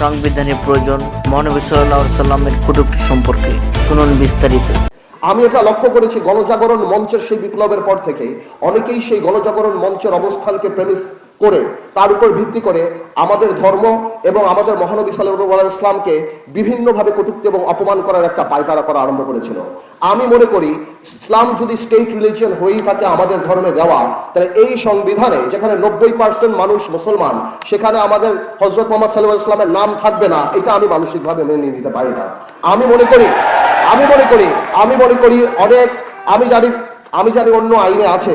সংবিধানের প্রয়োজন মহানবী সাল্লামের কুটুবটি সম্পর্কে। শুনুন বিস্তারিত। আমি এটা লক্ষ্য করেছি গণজাগরণ মঞ্চের সেই বিপ্লবের পর থেকে অনেকেই সেই গণজাগরণ মঞ্চের অবস্থানকে প্রেমিস করে, তার উপর ভিত্তি করে আমাদের ধর্ম এবং আমাদের মহানবী সাল্লাহ ইসলামকে বিভিন্নভাবে কটুক্তি এবং অপমান করার একটা পায়তারা করা আরম্ভ করেছিল। আমি মনে করি, ইসলাম যদি স্টেট রিলিজিয়ন হয়েই থাকে আমাদের ধর্মে দেওয়া, তাহলে এই সংবিধানে যেখানে নব্বই পার্সেন্ট মানুষ মুসলমান, সেখানে আমাদের হজরত মোহাম্মদ সাল্লাহ ইসলামের নাম থাকবে না, এটা আমি মানসিকভাবে মেনে নিতে পারি না। আমি মনে করি, আমি মনে করি, আমি মনে করি অনেক, আমি জানি আমি জানি অন্য আইনে আছে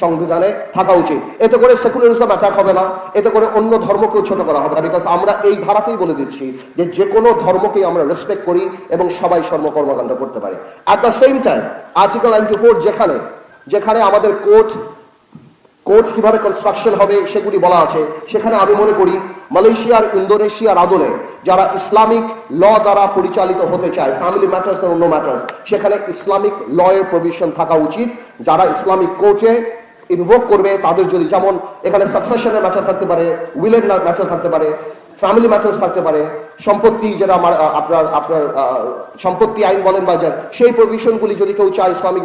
সংবিধানে থাকা উচিত। এতে করে সেকুলারিজম অ্যাটাক হবে না। এতে করে অন্য ধর্মকেও ছোট করা হবে না। বিকজ আমরা এই ধারাতেই বলে দিচ্ছি যে যে কোনো ধর্মকেই আমরা রেসপেক্ট করি এবং সবাই সর্ব কর্মকাণ্ড করতে পারে। At the same time article ninety four যেখানে যেখানে আমাদের কোর্ট কোর্ট কীভাবে কনস্ট্রাকশন হবে সেগুলি বলা আছে। সেখানে আমি মনে করি মালয়েশিয়ার, ইন্দোনেশিয়ার আদলে যারা ইসলামিক ল দ্বারা পরিচালিত হতে চায় ফ্যামিলি ম্যাটার্স অন্য ম্যাটার্স সেখানে ইসলামিক ল এর প্রভিশন থাকা উচিত। যারা ইসলামিক কোর্টে ইনভোক করবে, তাদের যদি যেমন এখানে সাকসেশনের ম্যাটার থাকতে পারে উইলের ম্যাটার থাকতে পারে ফ্যামিলি ম্যাটার্স থাকতে পারে, সম্পত্তি যেটা আমার আপনার আপনার সম্পত্তি আইন বলেন বা সেই প্রভিশনগুলি যদি কেউ চায়, ইসলামিক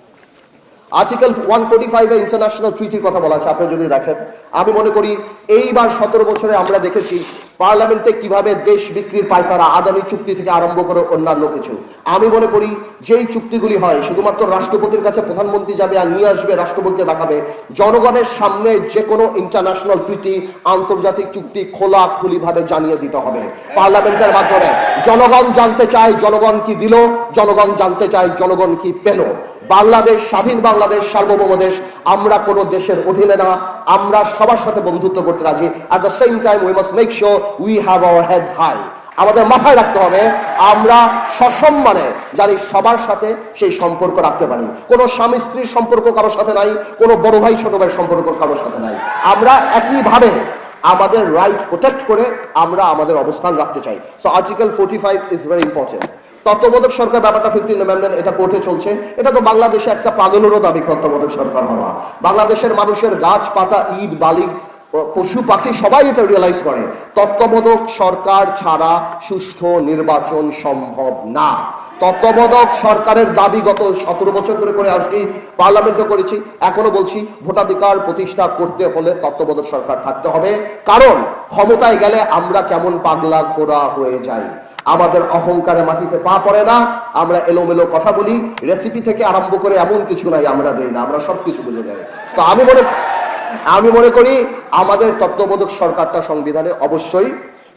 আর্টিকেল ওয়ান ফোর্টি ফাইভে ইন্টারন্যাশনাল ট্রিটির কথা বলা আছে, আপনি যদি দেখেন। আমি মনে করি এইবার সতেরো বছরে আমরা দেখেছি পার্লামেন্টে কীভাবে দেশ বিক্রির পায় তারা, আদানি চুক্তি থেকে আরম্ভ করে অন্যান্য কিছু। আমি মনে করি যেই চুক্তিগুলি হয়, শুধুমাত্র রাষ্ট্রপতির কাছে প্রধানমন্ত্রী যাবে আর নিয়ে আসবে, রাষ্ট্রপতিকে দেখাবে, জনগণের সামনে যে কোনো ইন্টারন্যাশনাল ট্রিটি আন্তর্জাতিক চুক্তি খোলা খুলিভাবে জানিয়ে দিতে হবে পার্লামেন্টের মাধ্যমে। জনগণ জানতে চায়, জনগণ কি দিল, জনগণ জানতে চায়, জনগণ কি পেল। বাংলাদেশ, স্বাধীন বাংলাদেশ সার্বভৌম দেশ আমরা কোনো দেশের অধীনে না, আমরা সবার সাথে বন্ধুত্ব করতে রাজি। At the same time we must make sure we have our heads high আমাদের মাথায় রাখতে হবে, আমরা সসম্মানে জানি সবার সাথে সেই সম্পর্ক রাখতে পারি। কোনো স্বামী স্ত্রীর সম্পর্ক কারোর সাথে নাই, কোনো বড় ভাই, ছোট ভাই সম্পর্ক কারোর সাথে নাই। আমরা একইভাবে আমাদের রাইট প্রোটেক্ট করে আমরা আমাদের অবস্থান রাখতে চাই। So article forty five is very important তত্ত্বাবধায়ক সরকার ব্যাপারটা ফিফটিন অ্যামেন্ডমেন্ট এটা কোর্টে চলছে। এটা তো বাংলাদেশে একটা পাগলেরও দাবি তত্ত্বাবধায়ক সরকার হওয়া। বাংলাদেশের মানুষের গাছ পাতা ইট, বালি পশু, পাখি সবাই এটা রিয়েলাইজ করে। তত্ত্ববোধক সরকার ছাড়া সুষ্ঠু নির্বাচন সম্ভব না। তত্ত্বাবধায়ক সরকারের দাবি গত সতেরো বছর ধরে করে আসছি, পার্লামেন্টে করেছি, এখনও বলছি ভোটাধিকার প্রতিষ্ঠা করতে হলে তত্ত্বাবধায়ক সরকার থাকতে হবে। কারণ ক্ষমতায় গেলে আমরা কেমন পাগলা ঘোরা হয়ে যাই। আমাদের অহংকারে মাটিতে পা পড়ে না। আমরা এলোমেলো কথা বলি রেসিপি থেকে আরম্ভ করে এমন কিছু নাই আমরা দেই না, আমরা সবকিছু বুঝে যাই। তো আমি মনে আমি মনে করি আমাদের তত্ত্বাবধায়ক সরকারটা সংবিধানে অবশ্যই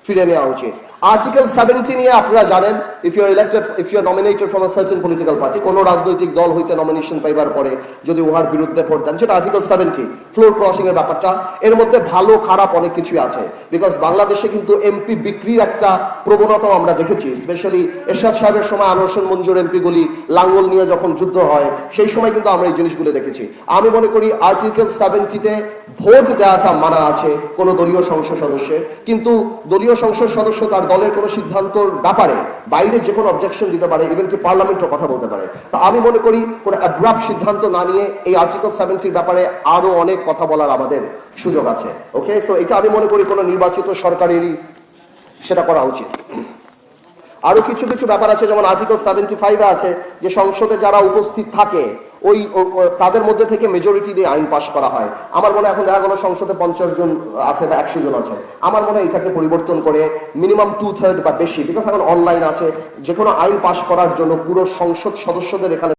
ফিরে নেওয়া উচিত। আর্টিকেল সেভেন্টি নিয়ে আপনারা জানেন if you're elected if you're nominated from a certain political party কোনো রাজনৈতিক দল হইতে নমিনেশন পাইবার পরে যদি উহার বিরুদ্ধে ভোট দেন, সেটা আর্টিকেল সেভেন্টি ফ্লোর ক্রসিং এর ব্যাপারটা। এর মধ্যে ভালো, খারাপ অনেক কিছুই আছে বিকজ বাংলাদেশে কিন্তু এমপি বিক্রির একটা প্রবণতাও আমরা দেখেছি স্পেশালি এরশাদ সাহেবের সময় আনোয়ার মঞ্জুর এমপিগুলি লাঙ্গল নিয়ে যখন যুদ্ধ হয়, সেই সময় কিন্তু আমরা এই জিনিসগুলো দেখেছি। আমি মনে করি আর্টিকেল সেভেন্টিতে ভোট দেওয়াটা মানা আছে কোনো দলীয় সংসদ সদস্যের, কিন্তু দলীয় সংসদ সদস্য তার দলের কোনো সিদ্ধান্তর ব্যাপারে, বাইরে যে কোনো অবজেকশন দিতে পারে ইভেন কি পার্লামেন্টও কথা বলতে পারে। তা আমি মনে করি কোনো অ্যাব্রাপ সিদ্ধান্ত না নিয়ে এই আর্টিকেল সেভেন্টির ব্যাপারে আরও অনেক কথা বলার আমাদের সুযোগ আছে। ওকে সো এটা আমি মনে করি কোনো নির্বাচিত সরকারেরই সেটা করা উচিত। আরও কিছু কিছু ব্যাপার আছে, যেমন আর্টিকেল সেভেন্টি ফাইভে আছে যে সংসদে যারা উপস্থিত থাকে ওই তাদের মধ্যে থেকে মেজরিটি দিয়ে আইন পাশ করা হয়। আমার মনে হয় এখন দেখা গেলো সংসদে পঞ্চাশ জন আছে বা একশো জন আছে। আমার মনে হয় এটাকে পরিবর্তন করে মিনিমাম টু থার্ড বা বেশি বিকজ এখন অনলাইন আছে। যে কোনো আইন পাশ করার জন্য পুরো সংসদ সদস্যদের এখানে